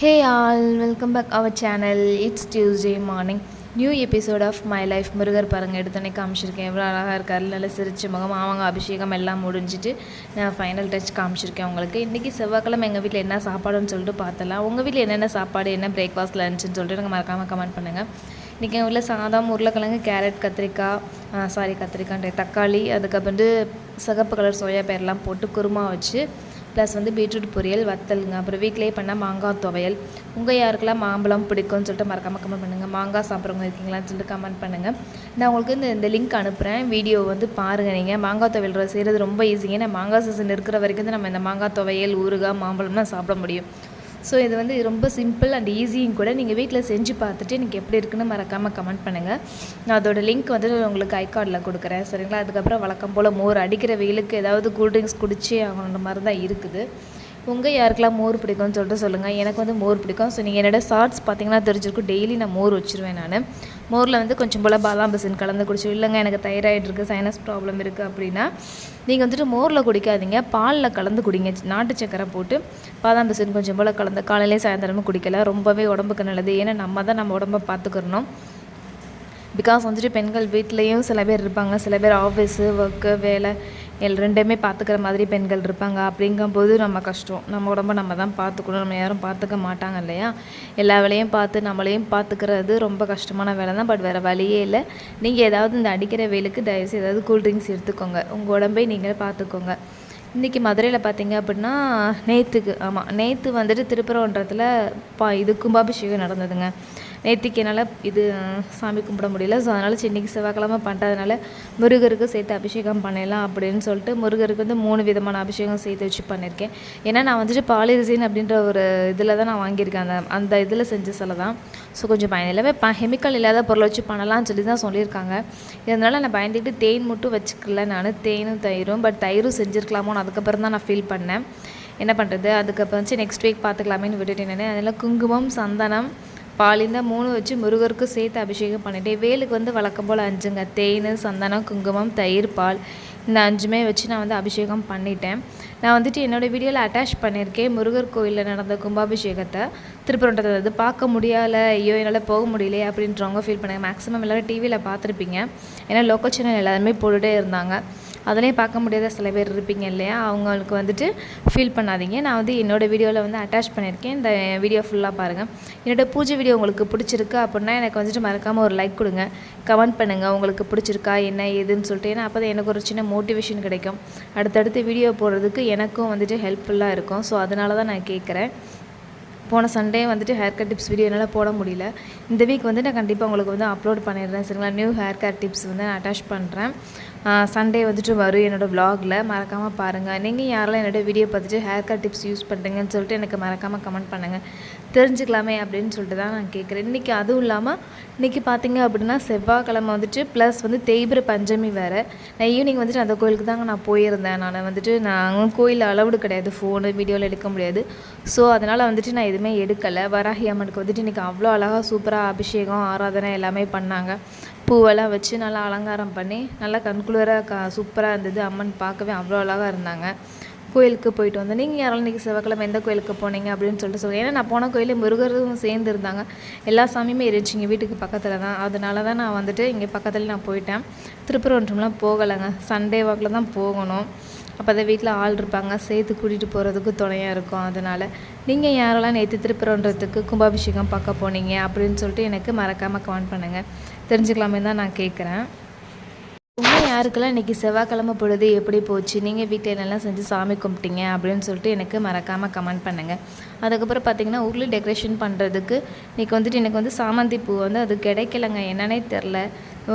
Hey all welcome back our channel it's Tuesday morning new episode of my life Murugar பாருங்கள் எடுத்தோடனே காமிச்சிருக்கேன். எவ்வளோ அழகாக இருக்கார். நல்லா சிரிச்ச முகம் அவங்க அபிஷேகம் எல்லாம் முடிஞ்சிட்டு நான் ஃபைனல் டச் காமிச்சிருக்கேன் உங்களுக்கு. இன்றைக்கி செவ்வாய்க்கிழமை எங்கள் வீட்டில் என்ன சாப்பாடுன்னு சொல்லிட்டு பார்த்தலாம் உங்கள் வீட்டில் என்னென்ன சாப்பாடு என்ன பிரேக்ஃபாஸ்ட் லஞ்சுன்னு சொல்லிட்டு எனக்கு மறக்காமல் கமெண்ட் பண்ணுங்கள் இன்றைக்கி எங்கள் வீட்டில் சாதம் உருளைக்கிழங்கு கேரட் கத்திரிக்காய் சாரி கத்திரிக்காய் தக்காளி அதுக்கப்புறம் வந்து சிகப்பு கலர் சோயா பேர்லாம் போட்டு குருமா வச்சு ப்ளஸ் வந்து பீட்ரூட் பொரியல் வத்தலுங்க. அப்புறம் வீட்டிலேயே பண்ணால் மாங்காய் துவையல். உங்கள் யாருக்கெல்லாம் மாம்பழம் பிடிக்கும்னு சொல்லிட்டு மறக்காம கமெண்ட் பண்ணுங்கள் மாங்காய் சாப்பிட்றவங்க இருக்கீங்களான்னு சொல்லிட்டு கமெண்ட் பண்ணுங்கள் நான் உங்களுக்கு இந்த இந்த லிங்க் அனுப்புகிறேன் வீடியோ வந்து பாருங்கள் நீங்கள் மாங்காய் துவையல் செய்கிறது ரொம்ப ஈஸிங்க ஏன்னா மாங்காய் சீசன் இருக்கிற வரைக்கும் நம்ம இந்த மாங்காய் துவையல் ஊறுகாய் மாம்பழம்லாம் சாப்பிட முடியும். ஸோ இது வந்து ரொம்ப சிம்பிள் அண்ட் ஈஸியும் கூட நீங்கள் வீட்டில் செஞ்சு பார்த்துட்டு எனக்கு எப்படி இருக்குன்னு மறக்காமல் கமெண்ட் பண்ணுங்கள் நான் அதோட லிங்க் வந்து உங்களுக்கு ஐகார்டில் கொடுக்குறேன். சரிங்களா? அதுக்கப்புறம் வழக்கம் போல் மோர் அடிக்கிற வெயிலுக்கு ஏதாவது கூல்ட்ரிங்க்ஸ் குடிச்சே ஆகணுன்ற மாதிரி தான் இருக்குது. உங்கள் யாருக்கெல்லாம் மோர் பிடிக்கும்னு சொல்லிட்டு சொல்லுங்கள் எனக்கு வந்து மோர் பிடிக்கும். ஸோ நீங்கள் என்னோடய ஷார்ட்ஸ் பார்த்தீங்கன்னா தெரிஞ்சிருக்கும். டெய்லி நான் மோர் வச்சுருவேன் நான். மோரில் வந்து கொஞ்சம் போல் பாலாம்பசின் கலந்து குடிச்சு இல்லைங்க எனக்கு தைராய்டு இருக்குது சைனஸ் ப்ராப்ளம் இருக்குது அப்படின்னா நீங்கள் வந்துட்டு மோரில் குடிக்காதீங்க பாலில் கலந்து குடிங்க நாட்டு சக்கரை போட்டு பாதாம் பிசின் கொஞ்சம் போல் கலந்து காலையிலே சாயந்தரமும் குடிக்கல ரொம்பவே உடம்புக்கு நல்லது ஏன்னா நம்ம தான் நம்ம உடம்பை பார்த்துக்கிறணும். பிகாஸ் வந்துட்டு பெண்கள் வீட்லேயும் சில பேர் இருப்பாங்க. சில பேர் ஆஃபீஸு ஒர்க்கு வேலை எல் ரெண்டுமே பார்த்துக்கிற மாதிரி பெண்கள் இருப்பாங்க. அப்படிங்கும்போது நம்ம கஷ்டம். நம்ம உடம்ப நம்ம தான் பார்த்துக்கணும் நம்ம யாரும் பார்த்துக்க மாட்டாங்க இல்லையா? எல்லா வேலையும் பார்த்து நம்மளையும் பார்த்துக்கிறது ரொம்ப கஷ்டமான வேலை தான். பட் வேறு வழியே இல்லை. நீங்கள் ஏதாவது இந்த அடிக்கிற வேலுக்கு தயவுசெய்து ஏதாவது கூல்ட்ரிங்க்ஸ் எடுத்துக்கோங்க. உங்கள் உடம்பை நீங்கள் பார்த்துக்கோங்க இன்றைக்கி மதுரையில் பார்த்தீங்க அப்படின்னா நேற்றுக்கு ஆமாம் நேற்று வந்துட்டு திருப்பரங்குன்றத்தில் பா இது கும்பாபிஷேகம் நடந்ததுங்க. நேற்றுக்கு என்னால் இது சாமி கும்பிட முடியல. ஸோ அதனால் சென்னைக்கு செவ்வாய்க்கிழமை பண்ணுறதுனால முருகருக்கு சேர்த்து அபிஷேகம் பண்ணிடலாம் அப்படின்னு சொல்லிட்டு முருகருக்கு வந்து மூணு விதமான அபிஷேகம் சேர்த்து வச்சு பண்ணியிருக்கேன் ஏன்னா நான் வந்துட்டு பாலிரிசின் அப்படின்ற ஒரு இதில் தான் நான் வாங்கியிருக்கேன். அந்த அந்த இதில் செஞ்ச சிலை தான். ஸோ கொஞ்சம் பயன் எல்லாமே ப கெமிக்கல் இல்லாத பொருளை வச்சு பண்ணலாம்னு சொல்லி தான் சொல்லியிருக்காங்க. இதனால் நான் பயந்துக்கிட்டு தேன் மட்டும் வச்சுக்கல நான். தேனும் தயிரும் பட் தயிரும் செஞ்சுருக்கலாமோன்னு அதுக்கப்புறம் தான் நான் ஃபீல் பண்ணேன். என்ன பண்ணுறது அதுக்கப்புறம் வச்சு நெக்ஸ்ட் வீக் பார்த்துக்கலாமேன்னு விட்டுட்டேன் நான். அதில் குங்குமம் சந்தனம் பால் இந்த மூணு வச்சு முருகருக்கு சேர்த்து அபிஷேகம் பண்ணிட்டேன் வேலுக்கு வந்து வழக்கம் போல் அஞ்சுங்க. தேன் சந்தனம் குங்குமம் தயிர் பால் இந்த அஞ்சுமே வச்சு நான் வந்து அபிஷேகம் பண்ணிட்டேன். நான் வந்துட்டு என்னோடய வீடியோவில் அட்டாச் பண்ணியிருக்கேன். முருகர் கோயிலில் நடந்த கும்பாபிஷேகத்தை. திருப்பரண்டத்தை அது பார்க்க முடியலை ஐயோ என்னால் போக முடியலையே அப்படின்றவங்க ஃபீல் பண்ணாங்க. மேக்ஸிமம் எல்லோரும் டிவியில் பார்த்துருப்பீங்க. ஏன்னா லோக்கல் சேனல் எல்லாருமே போட்டுகிட்டே இருந்தாங்க. அதுலேயும் பார்க்க முடியாத சில பேர் இருப்பீங்க இல்லையா? அவங்களுக்கு வந்துட்டு ஃபீல் பண்ணாதீங்க. நான் வந்து என்னோடய வீடியோவில் வந்து அட்டாச் பண்ணியிருக்கேன். இந்த வீடியோ ஃபுல்லாக பாருங்கள் என்னோடய பூஜை வீடியோ உங்களுக்கு பிடிச்சிருக்கு அப்படின்னா எனக்கு வந்துட்டு மறக்காமல் ஒரு லைக் கொடுங்க. கமெண்ட் பண்ணுங்கள் உங்களுக்கு பிடிச்சிருக்கா? என்ன? ஏதுன்னு சொல்லிட்டு. ஏன்னா அப்போ தான் எனக்கு ஒரு சின்ன மோட்டிவேஷன் கிடைக்கும். அடுத்தடுத்து வீடியோ போடுறதுக்கு எனக்கும் வந்துட்டு ஹெல்ப்ஃபுல்லாக இருக்கும். ஸோ அதனால தான் நான் கேட்குறேன் போன சண்டே வந்துட்டு ஹேர் கட் டிப்ஸ் வீடியோ என்னால் போட முடியல. இந்த வீக் வந்து நான் கண்டிப்பாக உங்களுக்கு வந்து அப்லோட் பண்ணிடுறேன். சரிங்களா? நியூ ஹேர் கட் டிப்ஸ் வந்து நான் அட்டாச் பண்ணுறேன் சண்டே வந்துட்டு வரும் என்னோடய வ்ளாகில் மறக்காமல் பாருங்கள் நீங்கள் யாரெல்லாம் என்னோடய வீடியோ பார்த்துட்டு ஹேர் கட் டிப்ஸ் யூஸ் பண்ணுறீங்கன்னு சொல்லிட்டு எனக்கு மறக்காமல் கமெண்ட் பண்ணுங்கள் தெரிஞ்சுக்கலாமே அப்படின்னு சொல்லிட்டு தான் நான் கேட்குறேன் இன்றைக்கி அதுவும் இல்லாமல் இன்றைக்கி பார்த்தீங்க அப்படின்னா செவ்வாய்க்கிழமை வந்துட்டு ப்ளஸ் வந்து தேய்பிர பஞ்சமி வேறு. நான் ஈவினிங் வந்துட்டு அந்த கோயிலுக்கு தாங்க நான் போயிருந்தேன். நான் வந்துட்டு நான் கோயிலில் அளவுடு கிடையாது. ஃபோனு வீடியோவில் எடுக்க முடியாது. ஸோ அதனால் வந்துட்டு நான் எதுவுமே எடுக்கலை. வராகி அம்மனுக்கு வந்துட்டு இன்றைக்கி அவ்வளோ அழகாக சூப்பராக அபிஷேகம் ஆராதனை எல்லாமே பண்ணாங்க. பூவெல்லாம் வச்சு நல்லா அலங்காரம் பண்ணி நல்லா கண்குளிராக கா சூப்பராக இருந்தது. அம்மன் பார்க்கவே அவ்வளோ அழகாக இருந்தாங்க. கோயிலுக்கு போயிட்டு வந்து நீங்கள் யாராலும் இன்றைக்கி செவ்வாய்க்கிழமை எந்த கோயிலுக்கு போனீங்க? அப்படின்னு சொல்லிட்டு சொல்லுங்கள் ஏன்னா நான் போன கோயிலே முருகரும் சேர்ந்து இருந்தாங்க. எல்லா சாமியுமே இருந்துச்சு இங்கே வீட்டுக்கு பக்கத்தில் தான். அதனால தான் நான் வந்துட்டு இங்கே பக்கத்தில் நான் போயிட்டேன். திருப்பரங்குன்றம்லாம் போகலைங்க. சண்டே வாக்கில் தான் போகணும். அப்போ தான் வீட்டில் ஆள் இருப்பாங்க. சேர்த்து கூட்டிகிட்டு போகிறதுக்கு துணையாக இருக்கும். அதனால் நீங்கள் யாரெல்லாம் நேற்று திருப்பரன்றதுக்கு கும்பாபிஷேகம் பார்க்க போனீங்க அப்படின்னு சொல்லிட்டு எனக்கு மறக்காமல் கமெண்ட் பண்ணுங்கள் தெரிஞ்சுக்கலாமே தான் நான் கேட்குறேன் உங்கள் யாருக்கெல்லாம் இன்றைக்கி செவ்வாய்க்கிழமை பொழுது எப்படி போச்சு? நீங்கள் வீட்டில் என்னெல்லாம் செஞ்சு சாமி கும்பிட்டீங்க? அப்படின்னு சொல்லிட்டு எனக்கு மறக்காமல் கமெண்ட் பண்ணுங்கள் அதுக்கப்புறம் பார்த்தீங்கன்னா உருளி டெக்கரேஷன் பண்ணுறதுக்கு இன்றைக்கி வந்துட்டு எனக்கு வந்து சாமந்தி பூ வந்து அது கிடைக்கலங்க. என்னன்னே தெரில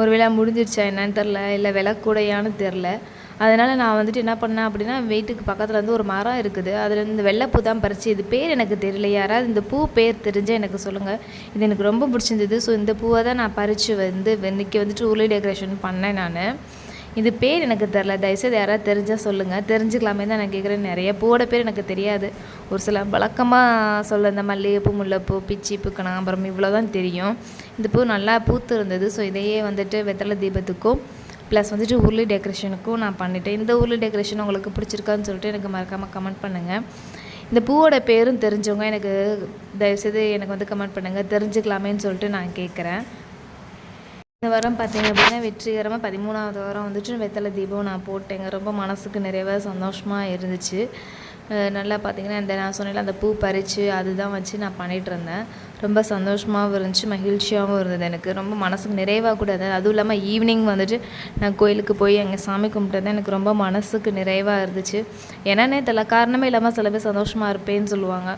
ஒரு விழா முடிஞ்சிருச்சா என்னன்னு தெரில இல்லை விலை கூடையான்னு தெரில அதனால் நான் வந்துட்டு என்ன பண்ணேன் அப்படின்னா வீட்டுக்கு பக்கத்தில் வந்து ஒரு மரம் இருக்குது. அதில் இந்த வெள்ளைப்பூ தான் பறித்து இது பேர் எனக்கு தெரியல. யாராவது இந்த பூ பேர் தெரிஞ்சால் எனக்கு சொல்லுங்கள் இது எனக்கு ரொம்ப பிடிச்சிருந்தது. ஸோ இந்த பூவை தான் நான் பறித்து வந்து இன்றைக்கி வந்துட்டு உருளை டெக்கரேஷன் பண்ணேன் நான். இது பேர் எனக்கு தெரில தயவுசெய்து யாராவது தெரிஞ்சால் சொல்லுங்கள் தெரிஞ்சுக்கலாமே தான் நான் கேட்குறேன் நிறைய பூவோட பேர் எனக்கு தெரியாது. ஒரு சில வழக்கமாக சொல்ல இந்த மல்லிகைப்பூ முல்லைப்பூ பிச்சி பூ கனகாம்பரம் இவ்வளோ தான் தெரியும். இந்த பூ நல்லா பூத்து இருந்தது ஸோ இதையே வந்துட்டு வெத்தலை தீபத்துக்கும் ப்ளஸ் வந்துட்டு உருளி டெக்கரேஷனுக்கும் நான் பண்ணிட்டேன். இந்த உருளி டெக்கரேஷன் உங்களுக்கு பிடிச்சிருக்கான்னு சொல்லிட்டு எனக்கு மறக்காமல் கமெண்ட் பண்ணுங்கள் இந்த பூவோட பேரும் தெரிஞ்சவங்க எனக்கு தயவுசெய்து எனக்கு வந்து கமெண்ட் பண்ணுங்கள் தெரிஞ்சுக்கலாமேன்னு சொல்லிட்டு நான் கேட்குறேன் இந்த வாரம் பார்த்தீங்க அப்படின்னா வெற்றிகரமாக பதிமூணாவது வாரம் வந்துட்டு வெத்தலை தீபம் நான் போட்டேங்க. ரொம்ப மனசுக்கு நிறைவாக சந்தோஷமாக இருந்துச்சு. நல்லா பார்த்தீங்கன்னா இந்த நான் சொன்னேன் அந்த பூ பறித்து அதுதான் வச்சு நான் பண்ணிகிட்டு இருந்தேன். ரொம்ப சந்தோஷமாகவும் இருந்துச்சு மகிழ்ச்சியாகவும் இருந்தது எனக்கு. ரொம்ப மனசுக்கு நிறைவாக கூட இருந்தது. அதுவும் இல்லாமல் ஈவினிங் வந்துட்டு நான் கோயிலுக்கு போய் அங்கே சாமி கும்பிட்டது எனக்கு ரொம்ப மனசுக்கு நிறைவாக இருந்துச்சு. என்னன்னே தெரியல காரணமே இல்லாமல் சில பேர் சந்தோஷமாக இருப்பேன்னு சொல்லுவாங்க.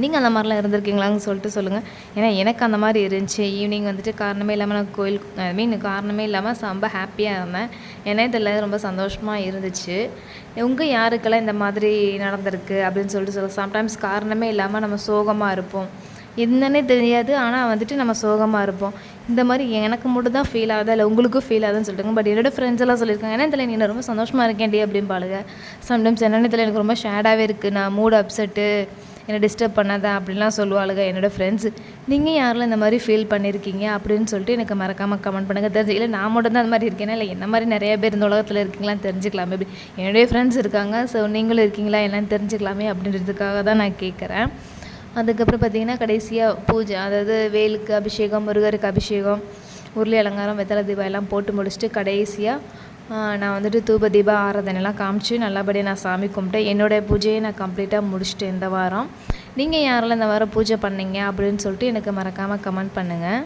நீங்கள் அந்த மாதிரிலாம் இருந்திருக்கீங்களான்னு சொல்லிட்டு சொல்லுங்கள் ஏன்னா எனக்கு அந்த மாதிரி இருந்துச்சு. ஈவினிங் வந்துட்டு காரணமே இல்லாமல் நான் கோயில் ஐ மீன் காரணமே இல்லாமல் ரொம்ப ஹாப்பியாக இருந்தேன். ஏன்னா இதெல்லாம் ரொம்ப சந்தோஷமாக இருந்துச்சு. உங்கள் யாருக்கெல்லாம் இந்த மாதிரி நடந்திருக்கு அப்படின்னு சொல்லிட்டு சொல்ல சம்டைம்ஸ் காரணமே இல்லாமல் நம்ம சோகமாக இருப்போம். என்னன்னே தெரியாது ஆனால் வந்துட்டு நம்ம சோகமாக இருப்போம். இந்த மாதிரி எனக்கு மட்டும் தான் ஃபீல் ஆகுதா? இல்லை உங்களுக்கும் ஃபீல் ஆகுதுன்னு சொல்லிட்டுங்க. பட் என்னோட ஃப்ரெண்ட்ஸ் எல்லாம் சொல்லியிருக்காங்க ஏன்னா இதில் நீ ரொம்ப சந்தோஷமாக இருக்கேன்டி? அப்படின்னு பாருங்க. சம்டைம்ஸ் என்னென்ன இதில் எனக்கு ரொம்ப ஷேடாகவே இருக்குது நான் மூட் அப்செட்டு என்னை டிஸ்டர்ப் பண்ணாதா அப்படின்லாம் சொல்லுவாளுங்க என்னோடய ஃப்ரெண்ட்ஸ் நீங்கள் யாரெல்லாம் இந்த மாதிரி ஃபீல் பண்ணியிருக்கீங்க அப்படின்னு சொல்லிட்டு எனக்கு மறக்காமல் கமெண்ட் பண்ணுங்கள் தெரிஞ்சு இல்லை நான் மட்டும் தான் அந்த மாதிரி இருக்கேனா? இல்லை என்ன மாதிரி நிறைய பேர் இந்த உலகத்தில் இருக்கீங்களான்னு தெரிஞ்சுக்கலாமே அப்படி. என்னுடைய ஃப்ரெண்ட்ஸ் இருக்காங்க. ஸோ நீங்களும் இருக்கீங்களா என்னன்னு தெரிஞ்சுக்கலாமே அப்படின்றதுக்காக தான் நான் கேட்குறேன். அதுக்கப்புறம் பார்த்தீங்கன்னா கடைசியாக பூஜை அதாவது வேலுக்கு அபிஷேகம் முருகருக்கு அபிஷேகம் உருளி அலங்காரம் வெத்தலை தீபம் எல்லாம் போட்டு முடிச்சுட்டு கடைசியாக நான் வந்துட்டு தூப தீப ஆராதனைலாம் காமிச்சு நல்லபடியாக நான் சாமி கும்பிட்டேன் என்னோடய பூஜையை நான் கம்ப்ளீட்டாக முடிச்சுட்டேன் இந்த வாரம். நீங்கள் யாரெல்லாம் இந்த வாரம் பூஜை பண்ணீங்க அப்படின்னு சொல்லிட்டு எனக்கு மறக்காமல் கமெண்ட் பண்ணுங்கள்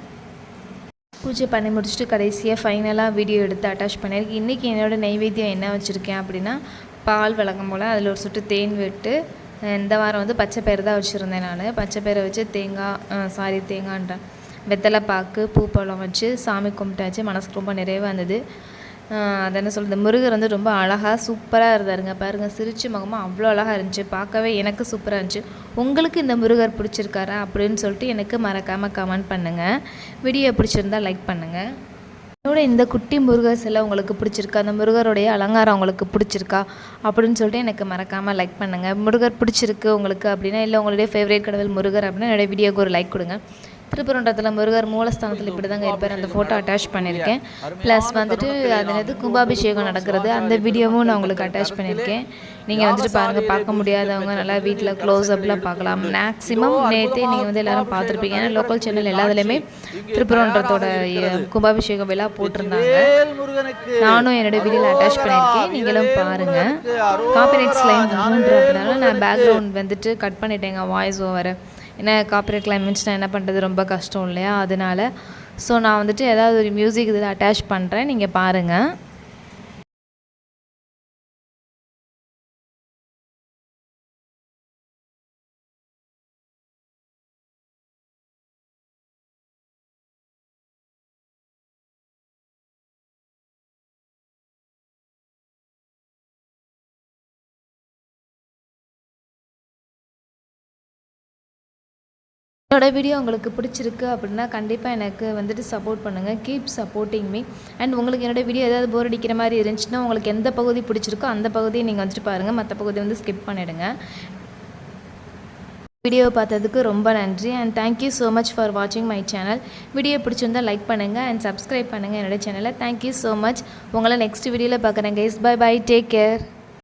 பூஜை பண்ணி முடிச்சுட்டு கடைசியாக ஃபைனலாக வீடியோ எடுத்து அட்டாச் பண்ணியிருக்கேன். இன்றைக்கி என்னோடய நைவேத்தியம் என்ன வச்சுருக்கேன் அப்படின்னா பால் விளக்கம் போல் அதில் ஒரு சொட்டு தேன் விட்டு இந்த வாரம் வந்து பச்சை பயிறு தான் வச்சுருந்தேன் நான். பச்சை பயிரை வச்சு தேங்காய் சாரி தேங்காய்ன்றேன். வெத்தலை பாக்கு பூப்பழம் வச்சு சாமி கும்பிட்டாச்சு. மனசுக்கு ரொம்ப நிறைவாக இருந்தது. அது என்ன சொல்கிறது முருகர் வந்து ரொம்ப அழகாக சூப்பராக இருந்தாருங்க. பாருங்கள் சிரிச்சு முகமாக அவ்வளோ அழகாக இருந்துச்சு. பார்க்கவே எனக்கு சூப்பராக இருந்துச்சு. உங்களுக்கு இந்த முருகர் பிடிச்சிருக்காரா அப்படின்னு சொல்லிட்டு எனக்கு மறக்காமல் கமெண்ட் பண்ணுங்கள் வீடியோ பிடிச்சிருந்தா லைக் பண்ணுங்கள் என்னோட இந்த குட்டி முருகர் சிலை உங்களுக்கு பிடிச்சிருக்கா? அந்த முருகருடைய அலங்காரம் உங்களுக்கு பிடிச்சிருக்கா? அப்படின்னு சொல்லிட்டு எனக்கு மறக்காமல் லைக் பண்ணுங்கள் முருகர் பிடிச்சிருக்கு உங்களுக்கு அப்படின்னா இல்லை உங்களுடைய ஃபேவரேட் கடவுள் முருகர் அப்படின்னா என்னோடய வீடியோக்கு ஒரு லைக் கொடுங்க. திருப்பரன்றத்தில் முருகர் மூலஸ்தானத்தில் இப்படி தாங்க இருப்பார். அந்த ஃபோட்டோ அட்டாச் பண்ணியிருக்கேன். ப்ளஸ் வந்துட்டு அது என்னது? கும்பாபிஷேகம் நடக்கிறது. அந்த வீடியோவும் நான் உங்களுக்கு அட்டாச் பண்ணியிருக்கேன். நீங்கள் வந்துட்டு பாருங்கள் பார்க்க முடியாதவங்க நல்லா வீட்டில் க்ளோஸ் அப்லாம் பார்க்கலாம். மேக்ஸிமம் நேற்றே நீங்கள் வந்து எல்லோரும் பார்த்துருப்பீங்க. ஏன்னா லோக்கல் சேனல் எல்லாத்துலேயுமே திருப்பரன்றத்தோட கும்பாபிஷேகம் விழா போட்டிருந்தாங்க. நானும் என்னோட வீடியோவில் அட்டாச் பண்ணியிருக்கேன். நீங்களும் பாருங்கள் காப்பிரைட்ஸ் லைன் அப்படினால நான் பேக்ரவுண்ட் வந்துட்டு கட் பண்ணிட்டேங்க வாய்ஸ் ஓவரை ஏன்னா காப்பிரைட் கிளைமேட்ஸ்னால் என்ன பண்ணுறது ரொம்ப கஷ்டம் இல்லையா? அதனால ஸோ நான் வந்துட்டு ஏதாவது ஒரு மியூசிக் இதில் அட்டாச் பண்ணுறேன் நீங்கள் பாருங்கள் என்னோட வீடியோ உங்களுக்கு பிடிச்சிருக்கு அப்படின்னா கண்டிப்பாக எனக்கு வந்துட்டு சப்போர்ட் பண்ணுங்கள் கீப் சப்போர்ட்டிங் மீ அண்ட் உங்களுக்கு என்னோடய வீடியோ ஏதாவது போர் அடிக்கிற மாதிரி இருந்துச்சுன்னா உங்களுக்கு எந்த பகுதி பிடிச்சிருக்கோ அந்த பகுதியை நீங்கள் வந்துட்டு பாருங்கள் மற்ற பகுதி வந்து ஸ்கிப் பண்ணிவிடுங்க வீடியோ பார்த்ததுக்கு ரொம்ப நன்றி. And thank you so much for வாட்சிங் மை சேனல் வீடியோ பிடிச்சிருந்தால் லைக் பண்ணுங்கள் அண்ட் சப்ஸ்கிரைப் பண்ணுங்கள் என்னோட சேனலை தேங்க்யூ ஸோ மச் உங்களை நெக்ஸ்ட் வீடியோவில் பார்க்குறேன் guys bye bye take care